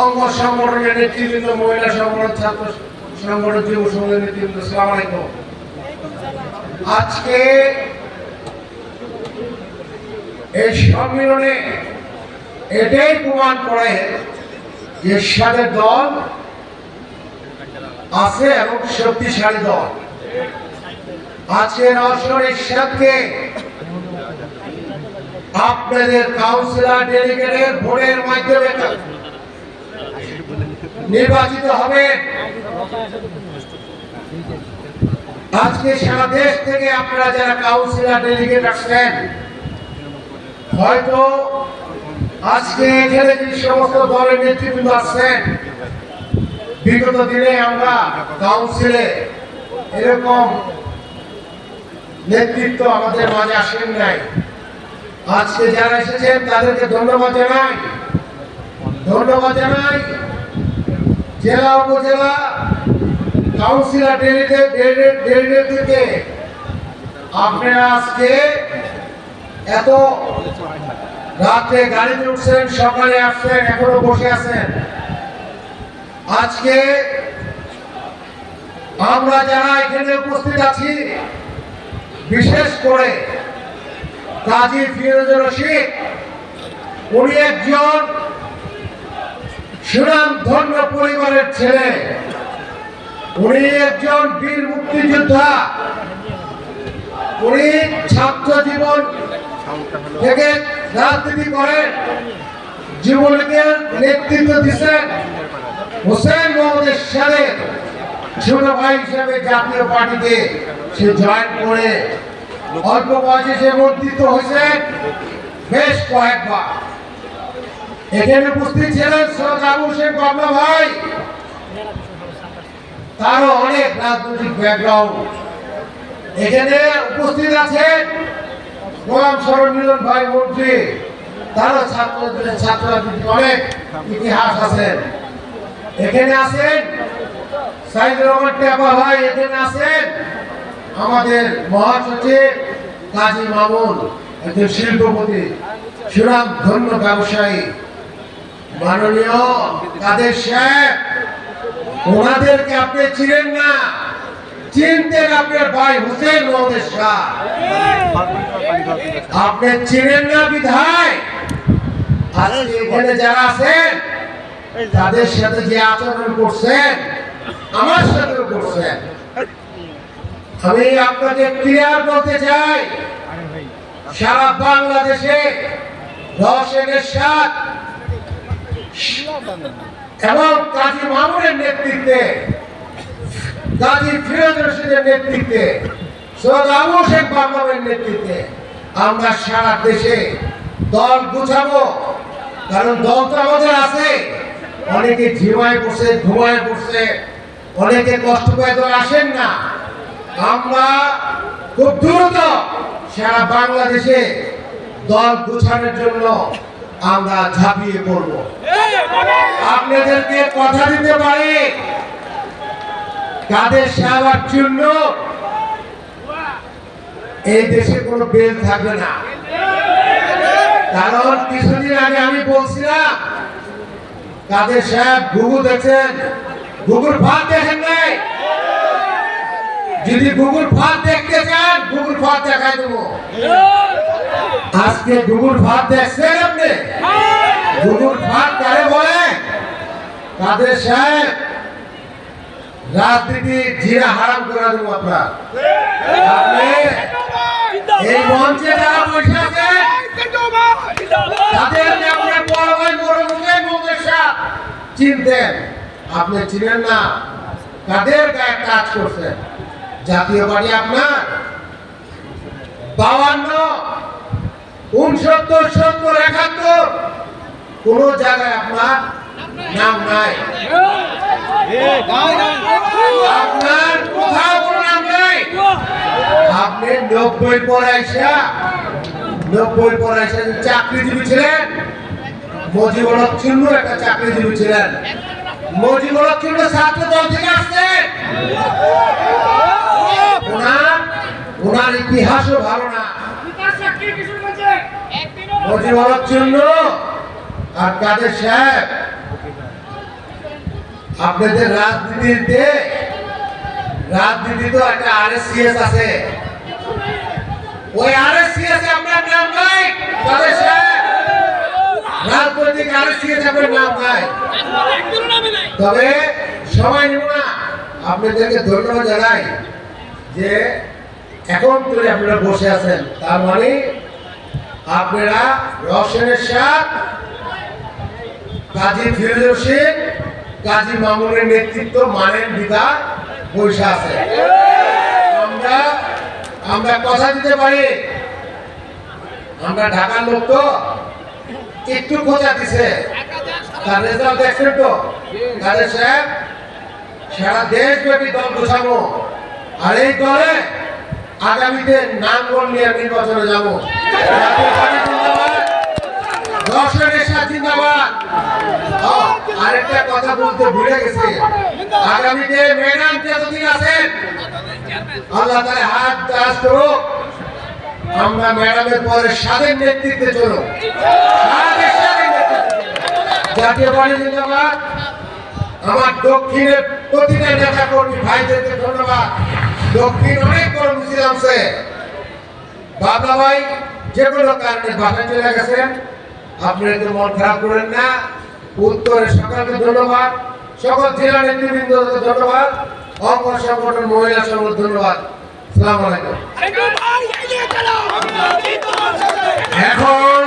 অঙ্গ সংগঠনের নেতৃবৃন্দ মহিলা সংগঠন ছাত্র সংগঠন আজকে এটাই প্রমাণ করে যে সাদের দল আছে এবং শক্তিশালী দল আজকে নশোর সাথে আপনাদের কাউন্সিলর ডেলিগেটের ভোটের মাধ্যমে নির্বাচিত হবে। আজকে সারা দেশ থেকে আপনারা যারা কাউন্সিলর ডেলিগেট আসছেন, হয়তো আজকে এখানে যে সমস্ত দলের নেতৃবৃন্দ আসছেন, বিগত দিনে আমরা কাউন্সিলে এরকম নেতৃত্ব আমাদের মাঝে আসেন নাই। আজকে যারা এসেছেন, তাদেরকে ধন্যবাদ জানাই। ধন্যবাদ জানাই। জেলা উপজেলা কাউন্সিলর ডেলিগেট থেকে আপনারা আজকে এত রাতে গাড়িতে উঠছেন, সকালে আসছেন, এখনও বসে আছেন। আজকে আমরা যারা এখানে উপস্থিত আছি, বিশেষ করে কাজী ফিরোজুর রশিদ, উনি একজন সুনাম ধন্য পরিবারের ছেলে। উনি একজন বীর মুক্তিযোদ্ধা। উনি ছাত্র জীবন থেকে রাজনীতি করেন। জীবনকে নেতৃত্ব দিচ্ছেন হোসেন মোহাম্মদের সাথে ছোট ভাই হিসেবে জাতীয় পার্টিতে সে জয়েন করে অল্প বয়সে সে মন্ত্রিত হয়েছেন বেশ কয়েকবার। এখানে উপস্থিত ছিলেন সৈয়দ আবু শেখ ভাই। তারও অনেক রাজনৈতিক ব্যাকগ্রাউন্ড এখানে উপস্থিত আছেন গোলাম শরণ মিলন ভাই মন্ত্রী। তারও ছাত্র ছাত্ররাজনীতি অনেক ইতিহাস আছে। এখানে আছেন সাইদুর রহমান এখানে আছেন আমাদের মহাসচিব কাজী মামুন, একজন শিল্পপতি, সুনাম ধন্য ব্যবসায়ী। মাননীয় কাদের সাহেব, ওনাদেরকে আপনি না। চিনতেন আপনার ভাই হুসেন মোহাম্মদ শাহ আপনি চিনেন না বিধায়? আজকে এখানে যারা আছেন, তাদের সাথে যে আচরণ করছেন, আমার সাথেও করছেন। আমি আপনাকে ক্লিয়ার করতে চাই, সারা বাংলাদেশে দশের সাত এবং কাজী মামুনের নেতৃত্বে, কাজী ফিরোজ রশিদের নেতৃত্বে, সৈয়দ আবু শেখ নেতৃত্বে আমরা সারা দেশে দল গুছাবো। কারণ দল তো আমাদের আছে। অনেকে ঝিমায় পড়ছে ঘুমায় পড়ছে অনেকে কষ্ট পেয়ে আসেন না। আমরা খুব দ্রুত সারা বাংলাদেশে দল গুছানোর জন্য আমরা ঝাঁপিয়ে পড়ব। আপনাদেরকে কথা দিতে পারি। কাদের সেবার জন্য এই দেশে কোনো বেল থাকবে না। কারণ কিছুদিন আগে আমি বলছিলাম, কাদের সাহেব গুগু দেখছেন? গুগুর ভাত দেখেন নাই? যদি গুগুর ভাত দেখতে চান গুগুর ভাত দেখাই দেবো। আজকে গুগুর ভাত দেখছেন আপনি? গুগুর ভাত কারে বলে? কাদের সাহেব? রাজনীতি জিরা হারাম করে দেবো আপনার। এই মঞ্চে যারা বসে মুখের চিনতেন আপনি না? গায়ে কাজ করছেন আপনার? সত্তর কোন জায়গায় আপনার নাম নাই। আপনার কোথাও কোনো নাম নাই। আপনি নব্বই আইসা, নব্বই যে চাকরিজীবী ছিলেন মজিবুল হক চুন্নু একটা চাকরিজীবী ছিলেন। মজিবুল হক চুন্নু ছাত্র দল থেকে আসছেন ওনার ওনার ইতিহাসও ভালো না। মজিবুল হক চুন্নু আর কাদের সাহেব? আপনাদের রাজনীতিতে রাজনীতি তো একটা আরএসসিএস আছে। ওই আরএসসিএস আপনার নাম নাই? তাদের সাহেব রাজনৈতিক আরএসসিএস আপনার নাম নাই। তবে সময় নিব না আপনাদেরকে জানাই যে এখন করে আপনারা বসে আছেন। তার মানে আপনারা রওশনের সাথ কাজী ফিরোজ হোসেন কাজী মামুনের নেতৃত্ব মানেন বিধা বৈশা আছে। আমরা আমরা কথা দিতে পারি? আমরা ঢাকার লোক তো, একটু খোঁজা দিছে। তার রেজাল্ট দেখছেন তো? সারা দেশব্যাপী দল আর এই দলে আগামীতে নামগণ নিয়ে নির্বাচনে যাব। দর্শনের সাথে জিন্দাবাদ। আরেকটা কথা বলতে ভুলে গেছি। আগামীতে ম্যাডাম যতদিন আছেন, আল্লাহ তালে হাত করুক। আমরা ম্যাডামের পরে স্বাধীন নেতৃত্বে চলো জাতীয় পার্টি জিন্দাবাদ। আমার দক্ষিণের প্রতিটা নেতা কর্মী ভাইদেরকে ধন্যবাদ। দক্ষিণ অনেক বড় মিছিল আছে বাবলা ভাই যে কোনো কারণে বাসায় চলে গেছেন। আপনারা তো মন খারাপ করেন না উত্তরে সকলকে ধন্যবাদ সকল জেলা নেতৃবৃন্দকে ধন্যবাদ অঙ্গ সংগঠন মহিলা সংগঠন ধন্যবাদ। সালাম আলাইকুম। এখন